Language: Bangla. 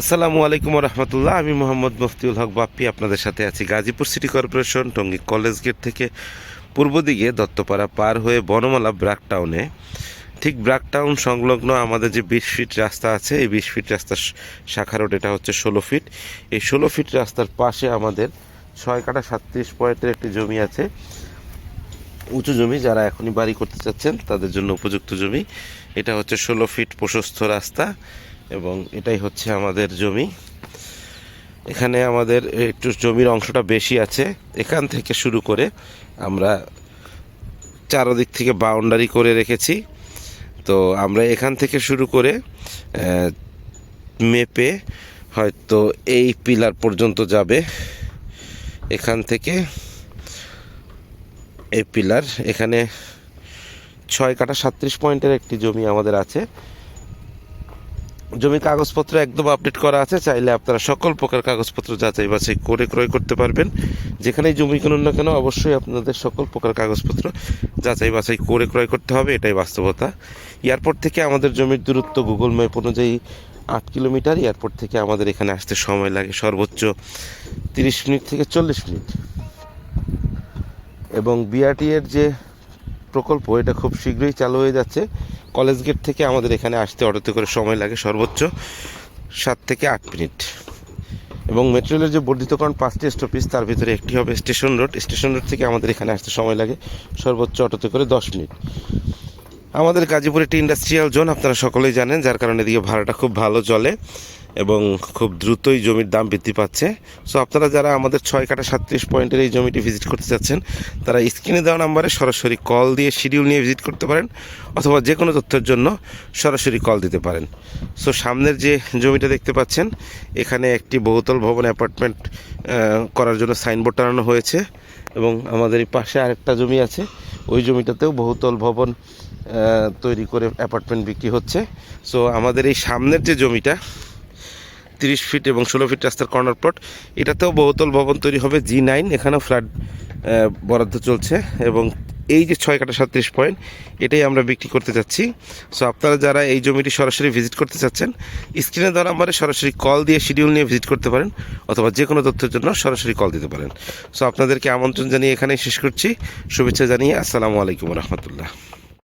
আসসালামু আলাইকুম রহমতুল্লাহ আমি মোহাম্মদ মুফতিউল হক বাপ্পি, আপনাদের সাথে আছি Gazipur city corporation, Tongi college gate থেকে পূর্ব দিকে দত্তপাড়া পার হয়ে বনমালা ব্রাক টাউনে ঠিক ব্রাক টাউন সংলগ্ন আমাদের যে বিশ ফিট রাস্তা আছে, এই বিশ ফিট রাস্তার শাখা রোড, এটা হচ্ছে ষোলো ফিট। এই ষোলো ফিট রাস্তার পাশে আমাদের ছয় কাটা সাতত্রিশ পয়েন্টের একটি জমি আছে। উঁচু জমি যারা এখনই বাড়ি করতে চাচ্ছেন, তাদের জন্য উপযুক্ত জমি। এটা হচ্ছে ষোলো ফিট প্রশস্ত রাস্তা। এবং এটাই হচ্ছে আমাদের জমি। এখানে আমাদের একটু জমির অংশটা বেশি আছে। এখান থেকে শুরু করে আমরা চারদিক থেকে বাউন্ডারি করে রেখেছি। তো আমরা এখান থেকে শুরু করে মেপে হয়তো এই পিলার পর্যন্ত যাবে। এখান থেকে এই পিলার এখানে ছয় কাটা সাত্রিশ পয়েন্টের একটি জমি আমাদের আছে। জমি কাগজপত্র একদম আপডেট করা আছে, চাইলে আপনারা সকল প্রকার কাগজপত্র যাচাই বাছাই করে ক্রয় করতে পারবেন। যেখানেই জমি কিনুন না কেন, অবশ্যই আপনাদের সকল প্রকার কাগজপত্র যাচাই বাছাই করে ক্রয় করতে হবে, এটাই বাস্তবতা। এয়ারপোর্ট থেকে আমাদের জমির দূরত্ব গুগল ম্যাপ অনুযায়ী আট কিলোমিটার, এয়ারপোর্ট থেকে আমাদের এখানে আসতে সময় লাগে সর্বোচ্চ তিরিশ মিনিট থেকে চল্লিশ মিনিট। এবং বিআরটি এর যে প্রকল্প, এটা খুব শীঘ্রই চালু হয়ে যাচ্ছে। কলেজ গেট থেকে আমাদের এখানে আসতে অটোতে করে সময় লাগে সর্বোচ্চ সাত থেকে আট মিনিট। এবং মেট্রো রেলের যে বর্ধিতকরণ পাঁচটি স্টপেজ তার ভিতরে একটি হবে স্টেশন রোড স্টেশন রোড থেকে আমাদের এখানে আসতে সময় লাগে সর্বোচ্চ অটোতে করে দশ মিনিট। আমাদের গাজীপুর একটি ইন্ডাস্ট্রিয়াল জোন আপনারা সকলেই জানেন, যার কারণে এদিকে ভাড়াটা খুব ভালো চলে। এবং খুব দ্রুতই জমির দাম বৃদ্ধি পাচ্ছে। সো আপনারা যারা আমাদের ছয় কাটা সাতত্রিশ পয়েন্টের এই জমিটি ভিজিট করতে চাচ্ছেন, তারা স্ক্রিনে দেওয়া নাম্বারে সরাসরি কল দিয়ে শিডিউল নিয়ে ভিজিট করতে পারেন অথবা যে কোনো তথ্যের জন্য সরাসরি কল দিতে পারেন। সো সামনের যে জমিটা দেখতে পাচ্ছেন, এখানে একটি বহুতল ভবন অ্যাপার্টমেন্ট করার জন্য সাইনবোর্ড টানানো হয়েছে এবং আমাদের এই পাশে আরেকটা জমি আছে। ওই জমিটাতেও বহুতল ভবন তৈরি করে অ্যাপার্টমেন্ট বিক্রি হচ্ছে। সো আমাদের এই সামনের যে জমিটা তিরিশ ফিট এবং ষোলো ফিট রাস্তার কর্নার প্লট। এটাতেও বহুতল ভবন তৈরি হবে, জি নাইন, এখানেও ফ্ল্যাট বরাদ্দ চলছে এবং এই যে ছয় কাটা সাতত্রিশ পয়েন্ট, এটাই আমরা বিক্রি করতে চাচ্ছি। সো আপনারা যারা এই জমিটি সরাসরি ভিজিট করতে চাচ্ছেন, স্ক্রিনে দেওয়া নাম্বারে সরাসরি কল দিয়ে শিডিউল নিয়ে ভিজিট করতে পারেন অথবা যে কোনো তথ্যের জন্য সরাসরি কল দিতে পারেন। সো আপনাদেরকে আমন্ত্রণ জানিয়ে এখানেই শেষ করছি। শুভেচ্ছা জানিয়ে আসসালামু আলাইকুম রহমতুল্লাহ।